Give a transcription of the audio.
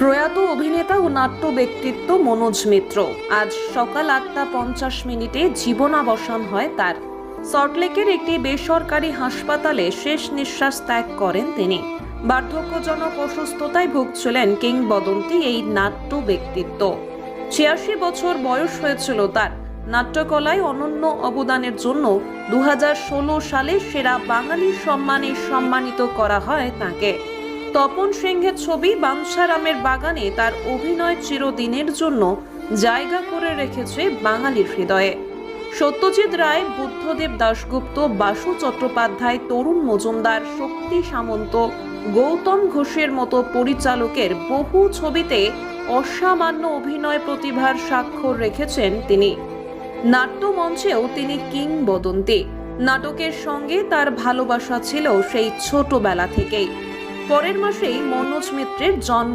প্রয়াত অভিনেতা ও নাট্য ব্যক্তিত্ব মনোজ মিত্র। আজ সকাল আটটা পঞ্চাশ মিনিটে জীবনাবসান হয় তার। সল্টলেকের একটি বেসরকারি হাসপাতালে শেষ নিঃশ্বাস ত্যাগ করেন তিনি। বার্ধক্যজনক অসুস্থতায় ভুগছিলেন কিংবদন্তি এই নাট্য ব্যক্তিত্ব। ছিয়াশি বছর বয়স হয়েছিল তার। নাট্যকলায় অনন্য অবদানের জন্য দু হাজার ষোলো সালে সেরা বাঙালি সম্মানে সম্মানিত করা হয় তাকে। তপন সিংহের ছবি বাঞ্ছারামের বাগানে তার অভিনয় চিরদিনের জন্য জায়গা করে রেখেছে বাঙালির হৃদয়ে। সত্যজিৎ রায়, বুদ্ধদেব দাশগুপ্ত, বাসু চট্টোপাধ্যায়, তরুণ মজুমদার, শক্তি সামন্ত, গৌতম ঘোষের মতো পরিচালকের বহু ছবিতে অসামান্য অভিনয় প্রতিভার স্বাক্ষর রেখেছেন তিনি। নাট্যমঞ্চেও তিনি কিংবদন্তি। নাটকের সঙ্গে তার ভালোবাসা ছিল সেই ছোটবেলা থেকেই। পরের মাসেই মনোজ মিত্রের জন্ম